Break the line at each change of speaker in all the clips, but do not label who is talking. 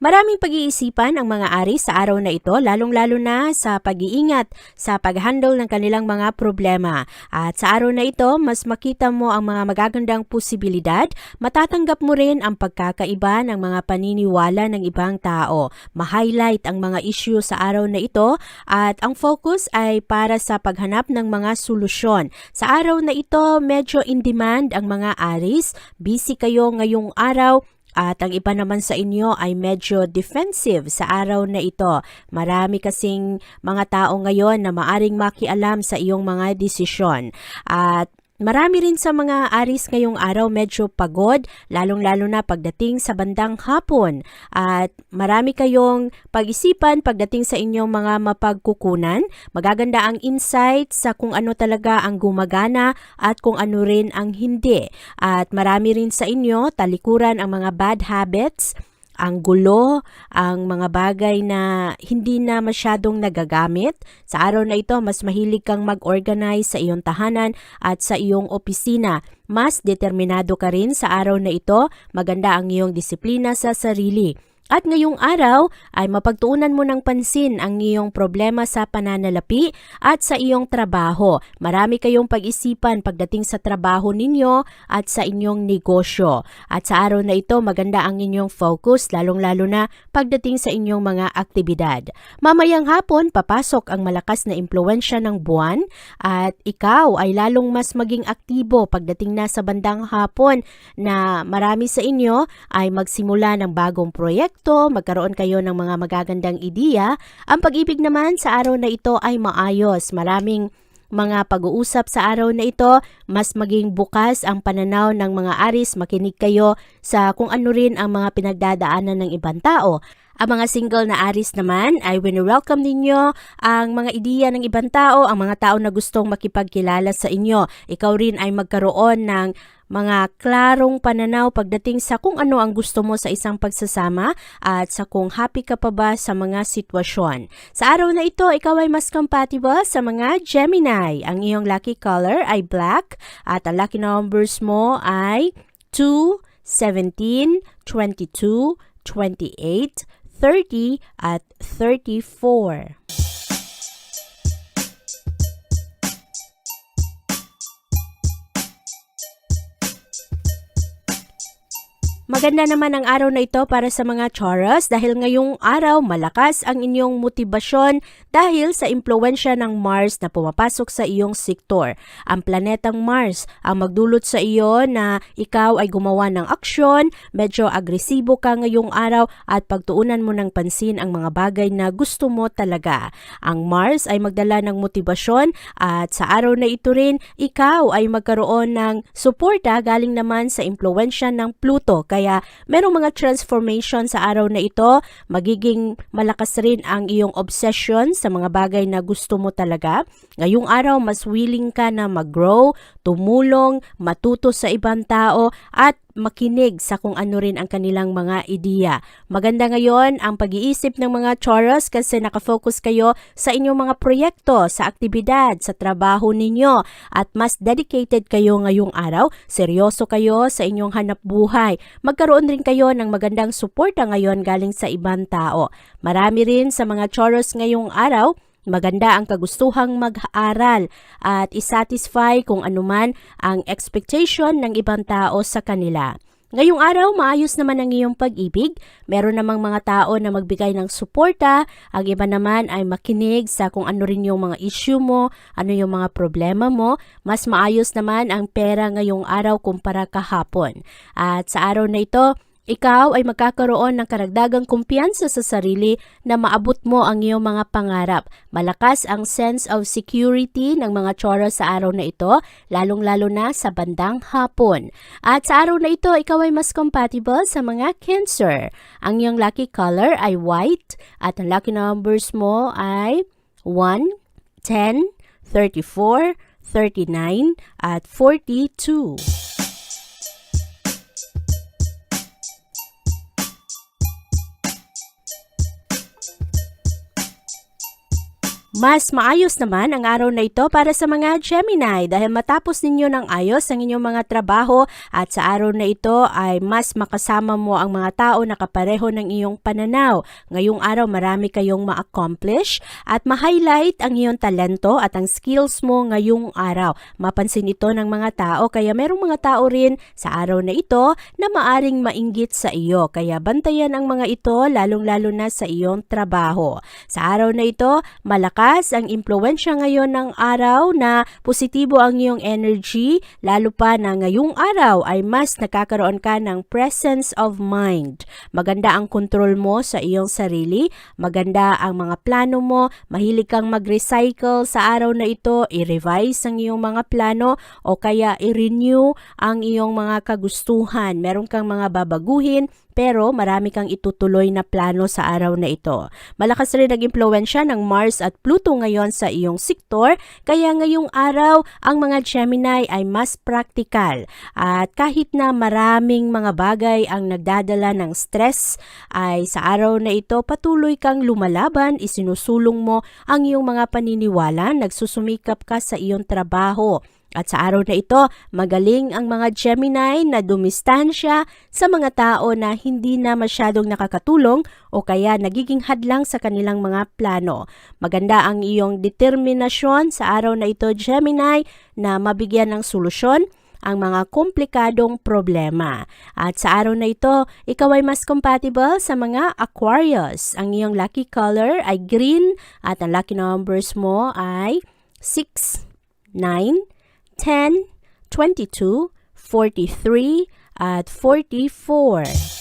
Maraming pag-iisipan ang mga ari sa araw na ito, lalong-lalo na sa pag-iingat sa pag-handle ng kanilang mga problema. At sa araw na ito, mas makita mo ang mga magagandang posibilidad, matatanggap mo rin ang pagkakaiba ng mga paniniwala ng ibang tao. Ma-highlight ang mga issue sa araw na ito at ang focus ay para sa paghanap ng mga solusyon. Sa araw na ito, medyo in demand ang mga aris. Busy kayo ngayong araw at ang iba naman sa inyo ay medyo defensive sa araw na ito. Marami kasing mga tao ngayon na maaring makialam sa iyong mga desisyon. At Marami rin sa mga aris ngayong araw medyo pagod, lalong-lalo na pagdating sa bandang hapon. At marami kayong pag-isipan pagdating sa inyong mga mapagkukunan. Magaganda ang insight sa kung ano talaga ang gumagana at kung ano rin ang hindi. At marami rin sa inyo talikuran ang mga bad habits, ang gulo, ang mga bagay na hindi na masyadong nagagamit. Sa araw na ito, mas mahilig kang mag-organize sa iyong tahanan at sa iyong opisina. Mas determinado ka rin sa araw na ito, maganda ang iyong disiplina sa sarili. At ngayong araw ay mapagtuunan mo ng pansin ang iyong problema sa pananalapi at sa iyong trabaho. Marami kayong pag-isipan pagdating sa trabaho ninyo at sa inyong negosyo. At sa araw na ito maganda ang inyong focus lalong-lalo na pagdating sa inyong mga aktibidad. Mamayang hapon papasok ang malakas na impluensya ng buwan at ikaw ay lalong mas maging aktibo pagdating na sa bandang hapon na marami sa inyo ay magsimula ng bagong proyekto, magkaroon kayo ng mga magagandang ideya. Ang pag-ibig naman sa araw na ito ay maayos. Maraming mga pag-uusap sa araw na ito, mas maging bukas ang pananaw ng mga aris, makinig kayo sa kung ano rin ang mga pinagdadaanan ng ibang tao. Ang mga single na aris naman ay wini-welcome ninyo ang mga ideya ng ibang tao, ang mga tao na gustong makipagkilala sa inyo. Ikaw rin ay magkaroon ng mga klarong pananaw pagdating sa kung ano ang gusto mo sa isang pagsasama at sa kung happy ka pa ba sa mga sitwasyon. Sa araw na ito, ikaw ay mas compatible sa mga Gemini. Ang iyong lucky color ay black at ang lucky numbers mo ay 2, 17, 22, 28, 30 at 34. Maganda naman ang araw na ito para sa mga Taurus dahil ngayong araw malakas ang inyong motibasyon dahil sa impluensya ng Mars na pumapasok sa iyong sektor. Ang planetang Mars ang magdulot sa iyo na ikaw ay gumawa ng aksyon, medyo agresibo ka ngayong araw at pagtuunan mo ng pansin ang mga bagay na gusto mo talaga. Ang Mars ay magdala ng motibasyon at sa araw na ito rin ikaw ay magkaroon ng suporta galing naman sa impluensya ng Pluto kaya merong mga transformation sa araw na ito, magiging malakas rin ang iyong obsession sa mga bagay na gusto mo talaga. Ngayong araw, mas willing ka na mag-grow, tumulong, matuto sa ibang tao at makinig sa kung ano rin ang kanilang mga ideya. Maganda ngayon ang pag-iisip ng mga Taurus kasi nakafocus kayo sa inyong mga proyekto, sa aktibidad, sa trabaho ninyo at mas dedicated kayo ngayong araw, seryoso kayo sa inyong hanap buhay. Magkaroon rin kayo ng magandang suporta ngayon galing sa ibang tao. Marami rin sa mga Taurus ngayong araw Maganda ang kagustuhang mag-aral at isatisfy kung anuman ang expectation ng ibang tao sa kanila. Ngayong araw, maayos naman ang iyong pag-ibig. Meron namang mga tao na magbigay ng suporta. Ang iba naman ay makinig sa kung ano rin yung mga issue mo, ano yung mga problema mo. Mas maayos naman ang pera ngayong araw kumpara kahapon. At sa araw na ito, ikaw ay magkakaroon ng karagdagang kumpiyansa sa sarili na maabot mo ang iyong mga pangarap. Malakas ang sense of security ng mga Taurus sa araw na ito, lalong-lalo na sa bandang hapon. At sa araw na ito, ikaw ay mas compatible sa mga Cancer. Ang iyong lucky color ay white at ang lucky numbers mo ay 1, 10, 34, 39 at 42. Mas maayos naman ang araw na ito para sa mga Gemini dahil matapos ninyo ng ayos ang inyong mga trabaho at sa araw na ito ay mas makasama mo ang mga tao na kapareho ng iyong pananaw. Ngayong araw marami kayong ma-accomplish at ma-highlight ang iyong talento at ang skills mo ngayong araw. Mapansin ito ng mga tao kaya merong mga tao rin sa araw na ito na maaring mainggit sa iyo. Kaya bantayan ang mga ito lalong-lalo na sa iyong trabaho. Sa araw na ito, malakas ang impluensya ngayon ng araw na positibo ang iyong energy, lalo pa na ngayong araw ay mas nakakaroon ka ng presence of mind. Maganda ang kontrol mo sa iyong sarili, maganda ang mga plano mo, mahilig kang mag-recycle sa araw na ito, i-revise ang iyong mga plano o kaya i-renew ang iyong mga kagustuhan. Meron kang mga babaguhin, pero marami kang itutuloy na plano sa araw na ito. Malakas rin ang impluensya ng Mars at Pluto ngayon sa iyong sektor, kaya ngayong araw ang mga Gemini ay mas praktikal. At kahit na maraming mga bagay ang nagdadala ng stress, ay sa araw na ito patuloy kang lumalaban, isinusulong mo ang iyong mga paniniwala, nagsusumikap ka sa iyong trabaho. At sa araw na ito, magaling ang mga Gemini na dumistansya sa mga tao na hindi na masyadong nakakatulong o kaya nagiging hadlang sa kanilang mga plano. Maganda ang iyong determinasyon sa araw na ito, Gemini, na mabigyan ng solusyon ang mga komplikadong problema. At sa araw na ito, ikaw ay mas compatible sa mga Aquarius. Ang iyong lucky color ay green at ang lucky numbers mo ay 6, 9, 10, 22, 43, at 44.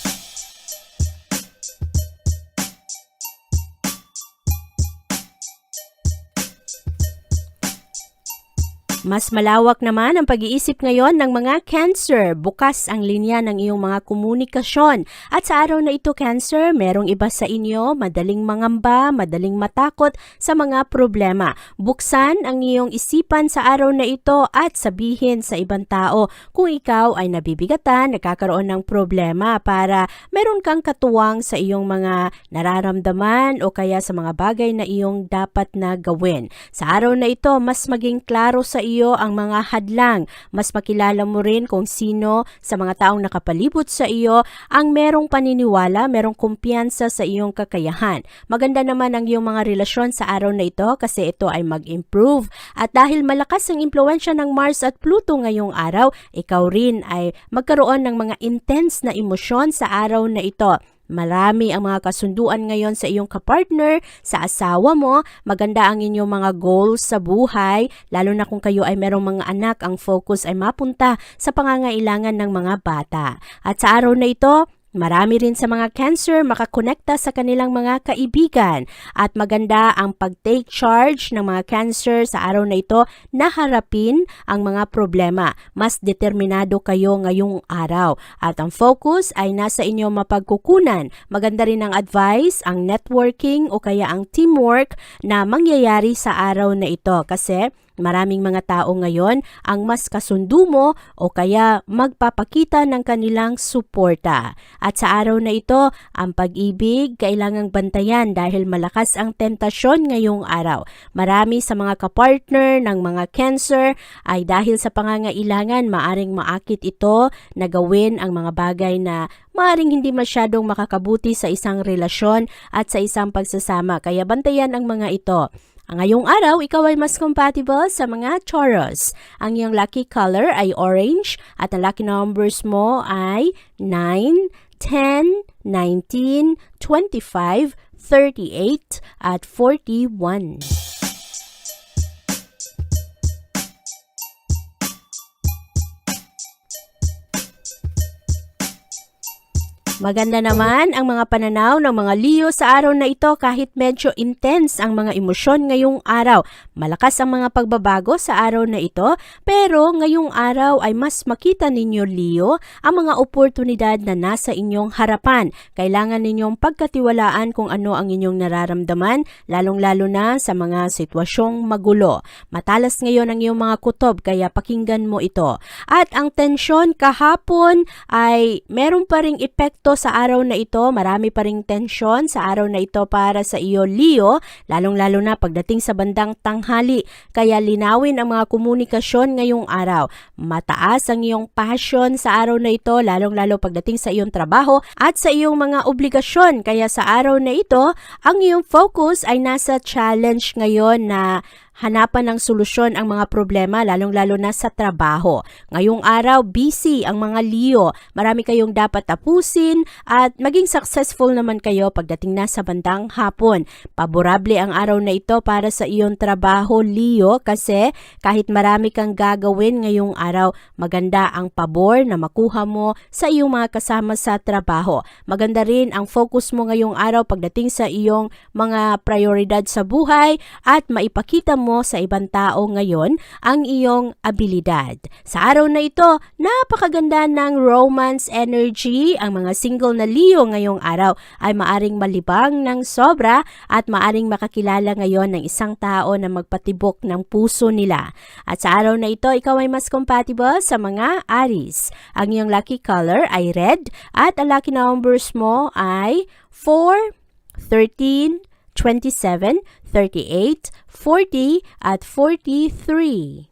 Mas malawak naman ang pag-iisip ngayon ng mga Cancer. Bukas ang linya ng iyong mga komunikasyon. At sa araw na ito, Cancer, merong iba sa inyo madaling mangamba, madaling matakot sa mga problema. Buksan ang iyong isipan sa araw na ito at sabihin sa ibang tao kung ikaw ay nabibigatan, nagkakaroon ng problema para meron kang katuwang sa iyong mga nararamdaman o kaya sa mga bagay na iyong dapat na gawin. Sa araw na ito, mas maging klaro sa iyo ang mga hadlang. Mas makilala mo rin kung sino sa mga taong nakapalibot sa iyo ang merong paniniwala, merong kumpiyansa sa iyong kakayahan. Maganda naman ang iyong mga relasyon sa araw na ito kasi ito ay mag-improve. At dahil malakas ang impluensya ng Mars at Pluto ngayong araw, ikaw rin ay magkaroon ng mga intense na emosyon sa araw na ito. Marami ang mga kasunduan ngayon sa iyong kapartner, sa asawa mo, maganda ang inyong mga goals sa buhay, lalo na kung kayo ay merong mga anak, ang focus ay mapunta sa pangangailangan ng mga bata. At sa araw na ito, Marami rin sa mga cancer makakonekta sa kanilang mga kaibigan at maganda ang pag-take charge ng mga cancer sa araw na ito na harapin ang mga problema. Mas determinado kayo ngayong araw at ang focus ay nasa inyo mapagkukunan. Maganda rin ang advice, ang networking o kaya ang teamwork na mangyayari sa araw na ito kasi Maraming mga tao ngayon ang mas kasundo mo o kaya magpapakita ng kanilang suporta. At sa araw na ito, ang pag-ibig kailangang bantayan dahil malakas ang tentasyon ngayong araw. Marami sa mga kapartner ng mga cancer ay dahil sa pangangailangan maaring maakit ito na gawin ang mga bagay na maaring hindi masyadong makakabuti sa isang relasyon at sa isang pagsasama. Kaya bantayan ang mga ito. Ngayong araw, ikaw ay mas compatible sa mga Taurus. Ang iyong lucky color ay orange at ang lucky numbers mo ay 9, 10, 19, 25, 38 at 41. Maganda naman ang mga pananaw ng mga Leo sa araw na ito kahit medyo intense ang mga emosyon ngayong araw. Malakas ang mga pagbabago sa araw na ito pero ngayong araw ay mas makita ninyo Leo ang mga oportunidad na nasa inyong harapan. Kailangan ninyong pagkatiwalaan kung ano ang inyong nararamdaman lalong-lalo na sa mga sitwasyong magulo. Matalas ngayon ang iyong mga kutob kaya pakinggan mo ito. At ang tensyon kahapon ay meron pa ring epekto sa araw na ito. Marami pa ring tensyon sa araw na ito para sa iyo, Leo, lalong-lalo na pagdating sa bandang tanghali. Kaya linawin ang mga komunikasyon ngayong araw. Mataas ang iyong passion sa araw na ito, lalong-lalo pagdating sa iyong trabaho at sa iyong mga obligasyon. Kaya sa araw na ito, ang iyong focus ay nasa challenge ngayon na hanapan ng solusyon ang mga problema lalong-lalo na sa trabaho. Ngayong araw, busy ang mga Leo. Marami kayong dapat tapusin at maging successful naman kayo pagdating na sa bandang hapon. Paborable ang araw na ito para sa iyong trabaho, Leo, kasi kahit marami kang gagawin ngayong araw, maganda ang pabor na makuha mo sa iyong mga kasama sa trabaho. Maganda rin ang focus mo ngayong araw pagdating sa iyong mga prioridad sa buhay at maipakita mo sa ibang tao ngayon ang iyong abilidad. Sa araw na ito, napakaganda ng romance energy. Ang mga single na Leo ngayong araw ay maaring malibang ng sobra at maaring makakilala ngayon ng isang tao na magpatibok ng puso nila. At sa araw na ito, ikaw ay mas compatible sa mga Aries. Ang iyong lucky color ay red at ang lucky numbers mo ay 4, 13, 27, 38, 40 at 43.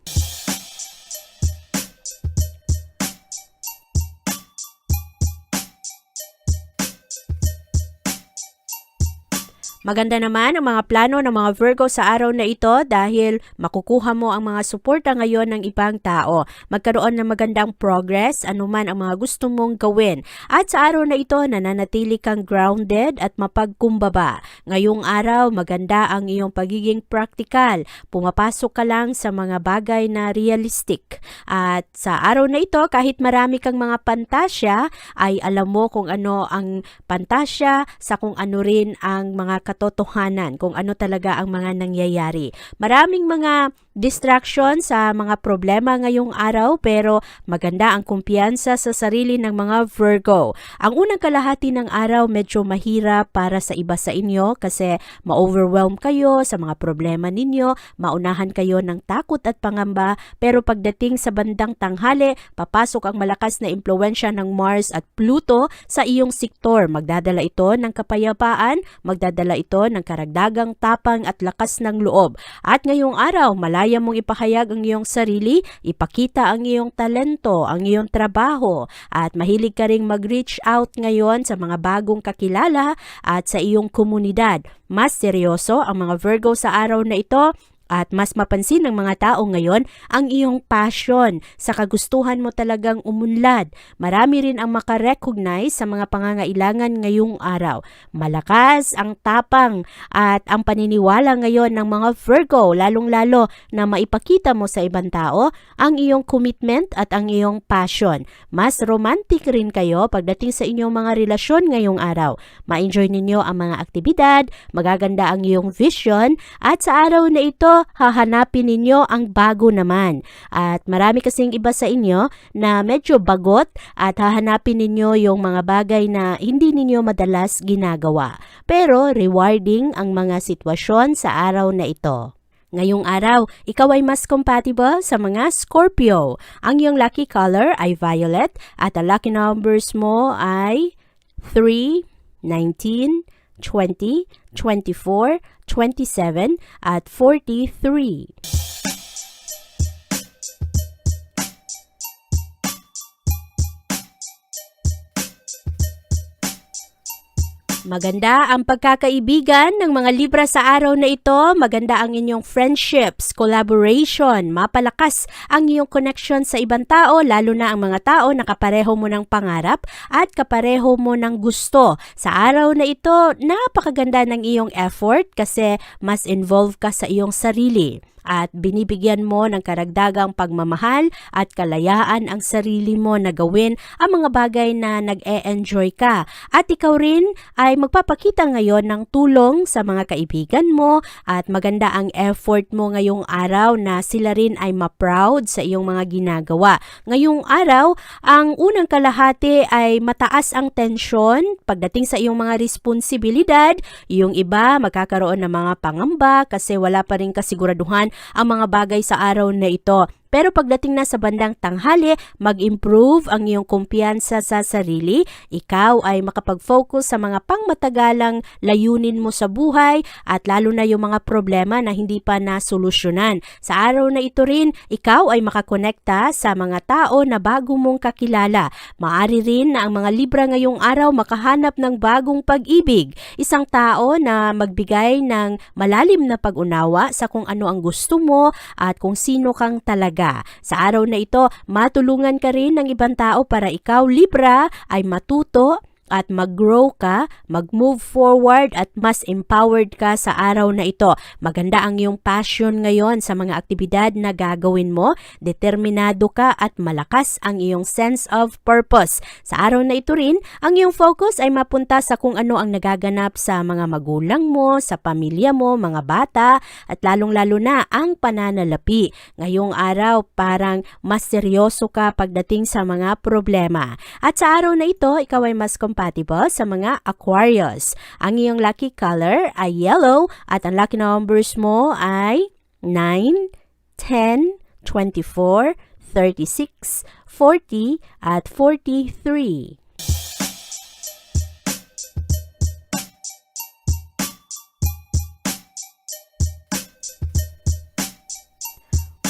Maganda naman ang mga plano ng mga Virgo sa araw na ito dahil makukuha mo ang mga suporta ngayon ng ibang tao. Magkaroon ng magandang progress anuman ang mga gusto mong gawin. At sa araw na ito, nananatili kang grounded at mapagkumbaba. Ngayong araw, maganda ang iyong pagiging practical. Pumapasok ka lang sa mga bagay na realistic. At sa araw na ito, kahit marami kang mga pantasya, ay alam mo kung ano ang pantasya sa kung ano rin ang mga katotohanan, kung ano talaga ang mga nangyayari. Maraming mga distraction sa mga problema ngayong araw pero maganda ang kumpiyansa sa sarili ng mga Virgo. Ang unang kalahati ng araw medyo mahirap para sa iba sa inyo kasi ma-overwhelm kayo sa mga problema ninyo, maunahan kayo ng takot at pangamba pero pagdating sa bandang tanghali, papasok ang malakas na impluensya ng Mars at Pluto sa iyong sektor. Magdadala ito ng kapayapaan, magdadala ito ng karagdagang tapang at lakas ng loob. At ngayong araw, malaya mong ipahayag ang iyong sarili, ipakita ang iyong talento, ang iyong trabaho, at mahilig ka ring mag-reach out ngayon sa mga bagong kakilala at sa iyong komunidad. Mas seryoso ang mga Virgo sa araw na ito at mas mapansin ng mga tao ngayon ang iyong passion sa kagustuhan mo talagang umunlad. Marami rin ang makarecognize sa mga pangangailangan ngayong araw. Malakas ang tapang at ang paniniwala ngayon ng mga Virgo, lalong-lalo na maipakita mo sa ibang tao ang iyong commitment at ang iyong passion. Mas romantic rin kayo pagdating sa inyong mga relasyon ngayong araw. Ma-enjoy ninyo ang mga aktibidad, magaganda ang iyong vision at sa araw na ito hahanapin ninyo ang bago naman. At marami kasing iba sa inyo na medyo bagot at hahanapin ninyo yung mga bagay na hindi ninyo madalas ginagawa. Pero rewarding ang mga sitwasyon sa araw na ito. Ngayong araw, ikaw ay mas compatible sa mga Scorpio. Ang iyong lucky color ay violet at ang lucky numbers mo ay 3, 19, 20, 24, 27, at 43. Maganda ang pagkakaibigan ng mga Libra sa araw na ito. Maganda ang inyong friendships, collaboration, mapalakas ang iyong connection sa ibang tao, lalo na ang mga tao na kapareho mo ng pangarap at kapareho mo ng gusto. Sa araw na ito, napakaganda ng iyong effort kasi mas involved ka sa iyong sarili at binibigyan mo ng karagdagang pagmamahal at kalayaan ang sarili mo na gawin ang mga bagay na nag-e-enjoy ka. At ikaw rin ay magpapakita ngayon ng tulong sa mga kaibigan mo at maganda ang effort mo ngayong araw na sila rin ay ma-proud sa iyong mga ginagawa. Ngayong araw, ang unang kalahati ay mataas ang tensyon pagdating sa iyong mga responsibilidad. Yung iba magkakaroon ng mga pangamba kasi wala pa rin kasiguraduhan ang mga bagay sa araw na ito. Pero pagdating na sa bandang tanghali, mag-improve ang iyong kumpiyansa sa sarili. Ikaw ay makapag-focus sa mga pangmatagalang layunin mo sa buhay at lalo na yung mga problema na hindi pa nasolusyonan. Sa araw na ito rin, ikaw ay makakonekta sa mga tao na bago mong kakilala. Maari rin na ang mga Libra ngayong araw makahanap ng bagong pag-ibig. Isang tao na magbigay ng malalim na pag-unawa sa kung ano ang gusto mo at kung sino kang talaga. Sa araw na ito, matulungan ka rin ng ibang tao para ikaw, Libra, ay matuto at mag-grow ka, mag-move forward at mas empowered ka sa araw na ito. Maganda ang iyong passion ngayon sa mga aktibidad na gagawin mo, determinado ka at malakas ang iyong sense of purpose. Sa araw na ito rin, ang iyong focus ay mapunta sa kung ano ang nagaganap sa mga magulang mo, sa pamilya mo, mga bata, at lalong-lalo na ang pananalapi. Ngayong araw, parang mas seryoso ka pagdating sa mga problema. At sa araw na ito, ikaw ay mas compatible sa mga Aquarius. Ang iyong lucky color ay yellow at ang lucky numbers mo ay 9, 10, 24, 36, 40 at 43.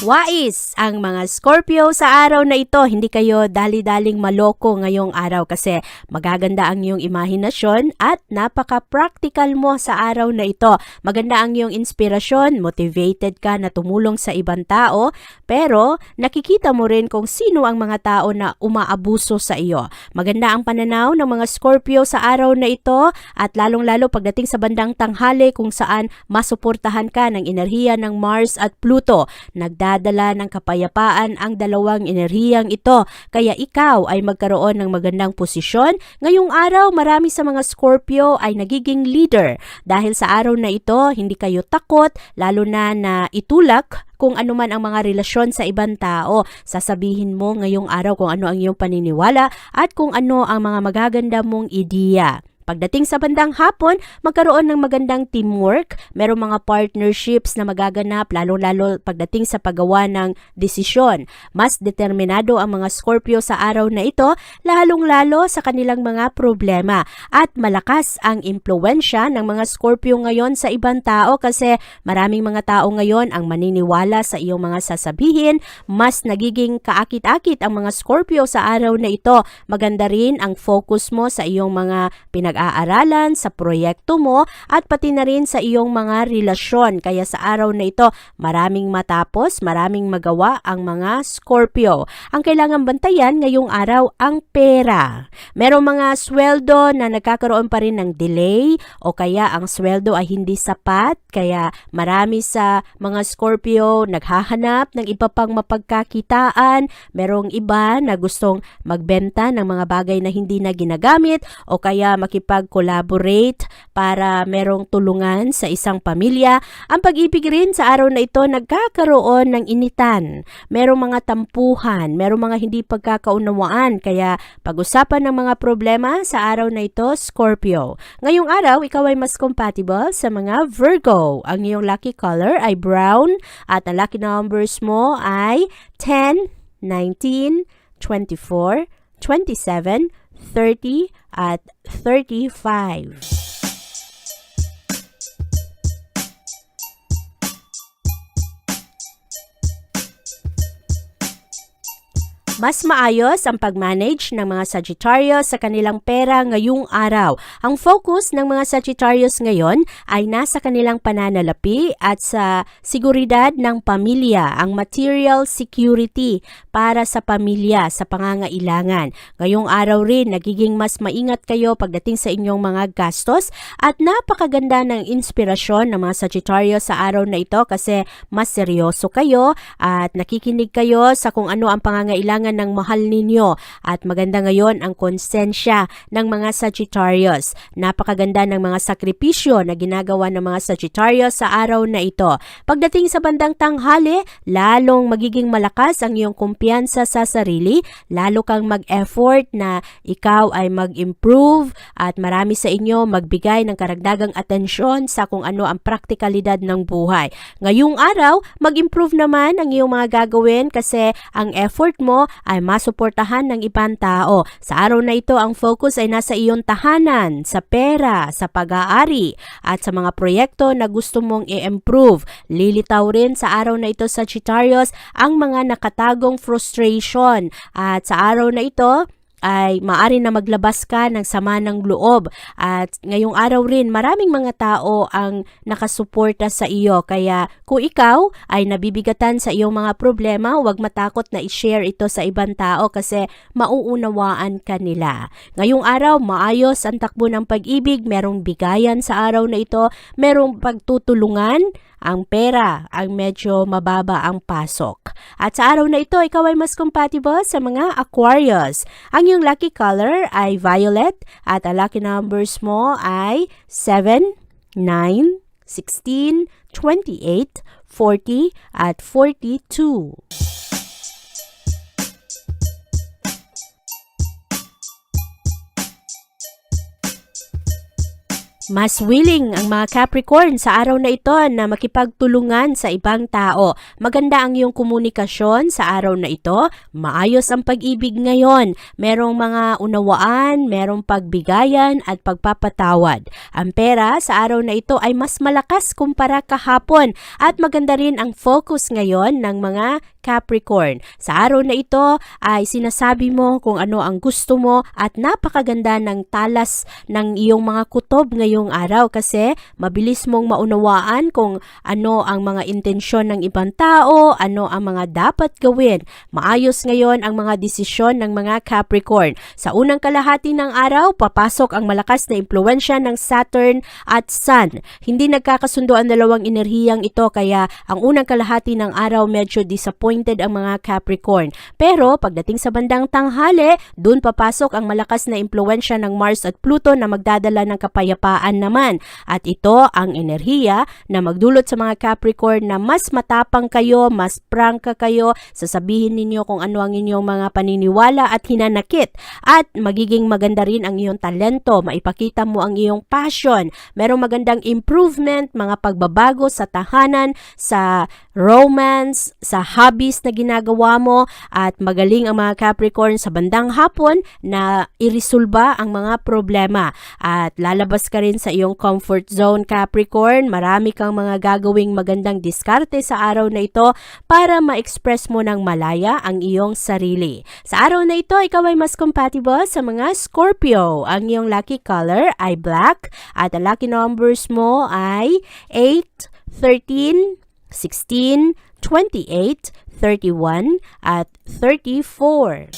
Wais ang mga Scorpio sa araw na ito. Hindi kayo dali-daling maloko ngayong araw kasi magaganda ang iyong imahinasyon at napaka-practical mo sa araw na ito. Maganda ang iyong inspirasyon, motivated ka na tumulong sa ibang tao, pero nakikita mo rin kung sino ang mga tao na umaabuso sa iyo. Maganda ang pananaw ng mga Scorpio sa araw na ito at lalong-lalo pagdating sa bandang tanghali kung saan masuportahan ka ng enerhiya ng Mars at Pluto. Nagdadala ng kapayapaan ang dalawang enerhiyang ito. Kaya ikaw ay magkaroon ng magandang posisyon. Ngayong araw, marami sa mga Scorpio ay nagiging leader. Dahil sa araw na ito, hindi kayo takot, lalo na na itulak kung ano man ang mga relasyon sa ibang tao. Sasabihin mo ngayong araw kung ano ang iyong paniniwala at kung ano ang mga magaganda mong ideya. Pagdating sa bandang hapon, magkaroon ng magandang teamwork, merong mga partnerships na magaganap lalo-lalo pagdating sa paggawa ng desisyon. Mas determinado ang mga Scorpio sa araw na ito, lalong-lalo sa kanilang mga problema. At malakas ang impluensya ng mga Scorpio ngayon sa ibang tao kasi maraming mga tao ngayon ang maniniwala sa iyong mga sasabihin, mas nagiging kaakit-akit ang mga Scorpio sa araw na ito. Maganda rin ang focus mo sa iyong mga pinag pinag-aaralan, sa proyekto mo at pati na rin sa iyong mga relasyon. Kaya sa araw na ito, maraming matapos, maraming magawa ang mga Scorpio. Ang kailangan bantayan ngayong araw ang pera. Merong mga sweldo na nagkakaroon pa rin ng delay o kaya ang sweldo ay hindi sapat. Kaya marami sa mga Scorpio naghahanap ng iba pang mapagkakitaan. Merong iba na gustong magbenta ng mga bagay na hindi na ginagamit o kaya makip makipag-collaborate para merong tulungan sa isang pamilya. Ang pag-ibig rin sa araw na ito nagkakaroon ng initan. Merong mga tampuhan, merong mga hindi pagkakaunawaan. Kaya pag-usapan ng mga problema sa araw na ito, Scorpio. Ngayong araw, ikaw ay mas compatible sa mga Virgo. Ang iyong lucky color ay brown at ang lucky numbers mo ay 10, 19, 24, 27, 30 at 35. Mas maayos ang pag-manage ng mga Sagittarius sa kanilang pera ngayong araw. Ang focus ng mga Sagittarius ngayon ay nasa kanilang pananalapi at sa seguridad ng pamilya, ang material security para sa pamilya sa pangangailangan. Ngayong araw rin, nagiging mas maingat kayo pagdating sa inyong mga gastos at napakaganda ng inspirasyon ng mga Sagittarius sa araw na ito kasi mas seryoso kayo at nakikinig kayo sa kung ano ang pangangailangan ng mahal ninyo at maganda ngayon ang konsensya ng mga Sagittarius. Napakaganda ng mga sakripisyo na ginagawa ng mga Sagittarius sa araw na ito. Pagdating sa bandang tanghali, lalong magiging malakas ang iyong kumpiyansa sa sarili, lalo kang mag-effort na ikaw ay mag-improve at marami sa inyo magbigay ng karagdagang atensyon sa kung ano ang praktikalidad ng buhay. Ngayong araw, mag-improve naman ang iyong mga gagawin kasi ang effort mo ay masuportahan ng ibang tao. Sa araw na ito, ang focus ay nasa iyong tahanan, sa pera, sa pag-aari, at sa mga proyekto na gusto mong i-improve. Lilitaw rin sa araw na ito sa Sagittarius ang mga nakatagong frustration. At sa araw na ito, ay maari na maglabas ka ng sama ng loob. At ngayong araw rin maraming mga tao ang nakasuporta sa iyo. Kaya kung ikaw ay nabibigatan sa iyong mga problema huwag matakot na i-share ito sa ibang tao kasi mauunawaan ka nila. Ngayong araw maayos ang takbo ng pag-ibig. Merong bigayan sa araw na ito. Merong pagtutulungan. Ang pera ang medyo mababa ang pasok. At sa araw na ito, ikaw ay mas compatible sa mga Aquarius. Ang iyong lucky color ay violet at ang lucky numbers mo ay 7, 9, 16, 28, 40 at 42. Mas willing ang mga Capricorn sa araw na ito na makipagtulungan sa ibang tao. Maganda ang iyong komunikasyon sa araw na ito. Maayos ang pag-ibig ngayon. Merong mga unawaan, merong pagbigayan at pagpapatawad. Ang pera sa araw na ito ay mas malakas kumpara kahapon at maganda rin ang focus ngayon ng mga Capricorn. Sa araw na ito ay sinasabi mo kung ano ang gusto mo at napakaganda ng talas ng iyong mga kutob ngayong araw kasi mabilis mong maunawaan kung ano ang mga intensyon ng ibang tao, ano ang mga dapat gawin. Maayos ngayon ang mga desisyon ng mga Capricorn. Sa unang kalahati ng araw, papasok ang malakas na impluensya ng Saturn at Sun. Hindi nagkakasundo ang dalawang enerhiyang ito kaya ang unang kalahati ng araw medyo disappointed ang mga Capricorn. Pero pagdating sa bandang tanghali, dun papasok ang malakas na impluensya ng Mars at Pluto na magdadala ng kapayapaan naman. At ito ang enerhiya na magdulot sa mga Capricorn na mas matapang kayo, mas prangka kayo, sasabihin ninyo kung ano ang inyong mga paniniwala at hinanakit. At magiging maganda rin ang iyong talento, maipakita mo ang iyong passion. Merong magandang improvement, mga pagbabago sa tahanan, sa romance, sa hobbies na ginagawa mo at magaling ang mga Capricorn sa bandang hapon na irisolba ang mga problema. At lalabas ka rin sa iyong comfort zone Capricorn. Marami kang mga gagawing magandang diskarte sa araw na ito para ma-express mo ng malaya ang iyong sarili. Sa araw na ito, ikaw ay mas compatible sa mga Scorpio. Ang iyong lucky color ay black at ang lucky numbers mo ay 8, 13, 16, 28, 31, at 34.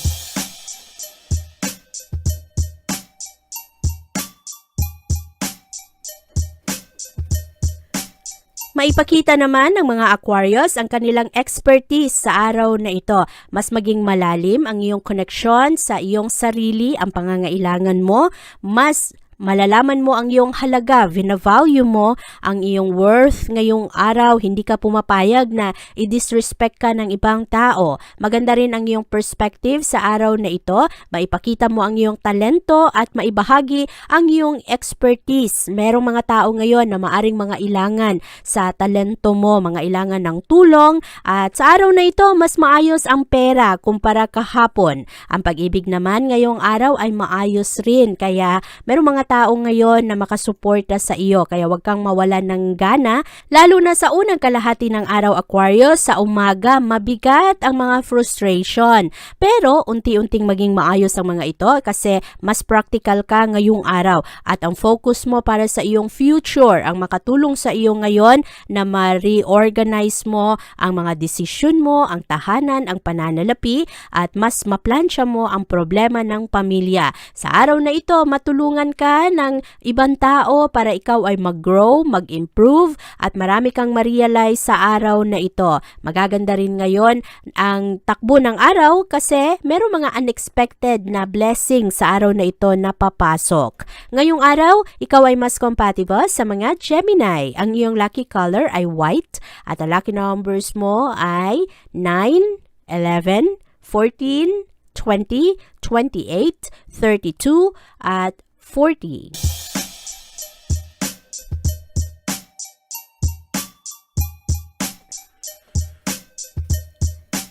Maipakita naman ng mga Aquarius ang kanilang expertise sa araw na ito. Mas maging malalim ang iyong koneksyon sa iyong sarili, ang pangangailangan mo, mas malalaman mo ang iyong halaga, vina-value mo ang iyong worth ngayong araw, hindi ka pumapayag na i-disrespect ka ng ibang tao. Maganda rin ang iyong perspective sa araw na ito, maipakita mo ang iyong talento at maibahagi ang iyong expertise. Merong mga tao ngayon na maaring mga ilangan sa talento mo, mga ilangan ng tulong at sa araw na ito, mas maayos ang pera kumpara kahapon. Ang pag-ibig naman ngayong araw ay maayos rin kaya merong mga tao ngayon na makasuporta sa iyo. Kaya huwag kang mawalan ng gana lalo na sa unang kalahati ng araw Aquarius. Sa umaga mabigat ang mga frustration. Pero unti-unting maging maayos ang mga ito kasi mas practical ka ngayong araw. At ang focus mo para sa iyong future ang makatulong sa iyo ngayon na ma-reorganize mo ang mga desisyon mo, ang tahanan, ang pananalapi at mas maplansya mo ang problema ng pamilya. Sa araw na ito, matulungan ka ng ibang tao para ikaw ay mag-grow, mag-improve at marami kang ma-realize sa araw na ito. Magaganda rin ngayon ang takbo ng araw kasi merong mga unexpected na blessing sa araw na ito na papasok. Ngayong araw, ikaw ay mas compatible sa mga Gemini. Ang iyong lucky color ay white at ang lucky numbers mo ay 9, 11, 14, 20, 28, 32, at 40.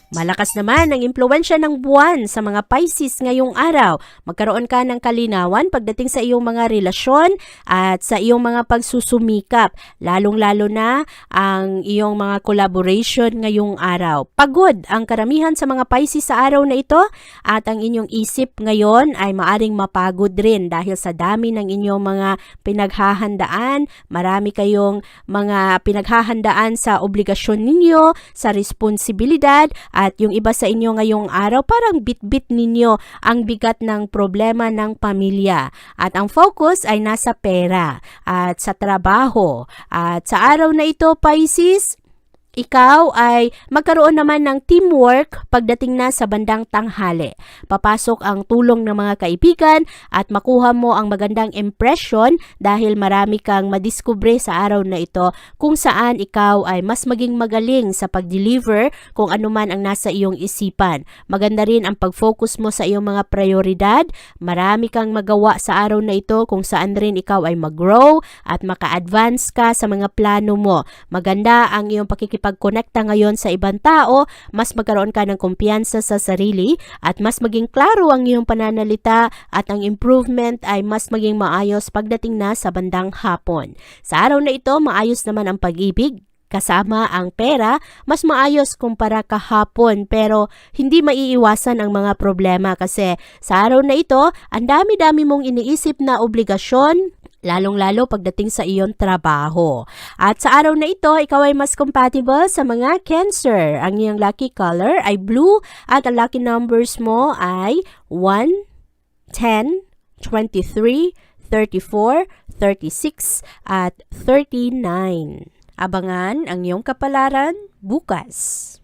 Malakas naman ang impluensya ng buwan sa mga Pisces ngayong araw. Magkaroon ka ng kalinawan pagdating sa iyong mga relasyon at sa iyong mga pagsusumikap, lalong-lalo na ang iyong mga collaboration ngayong araw. Pagod ang karamihan sa mga Pisces sa araw na ito at ang inyong isip ngayon ay maaring mapagod rin dahil sa dami ng inyong mga pinaghahandaan. Marami kayong mga pinaghahandaan sa obligasyon ninyo, sa responsibilidad at yung iba sa inyo ngayong araw parang bit-bit ninyo ang bigat ng problema ng pamilya. At ang focus ay nasa pera at sa trabaho. At sa araw na ito, Pisces, ikaw ay magkaroon naman ng teamwork pagdating na sa bandang tanghali. Papasok ang tulong ng mga kaibigan at makuha mo ang magandang impression dahil marami kang madiskubre sa araw na ito kung saan ikaw ay mas maging magaling sa pag-deliver kung ano man ang nasa iyong isipan. Maganda rin ang pag-focus mo sa iyong mga prioridad. Marami kang magawa sa araw na ito kung saan rin ikaw ay mag-grow at maka-advance ka sa mga plano mo. Maganda ang iyong pakikipagkonekta ngayon sa ibang tao, mas magkaroon ka ng kumpiyansa sa sarili at mas maging klaro ang iyong pananalita at ang improvement ay mas maging maayos pagdating na sa bandang hapon. Sa araw na ito, maayos naman ang pag-ibig, kasama ang pera, mas maayos kumpara kahapon pero hindi maiiwasan ang mga problema kasi sa araw na ito, ang dami-dami mong iniisip na obligasyon, lalong-lalo pagdating sa iyong trabaho. At sa araw na ito, ikaw ay mas compatible sa mga Cancer. Ang iyong lucky color ay blue at ang lucky numbers mo ay 1, 10, 23, 34, 36, at 39. Abangan ang iyong kapalaran bukas.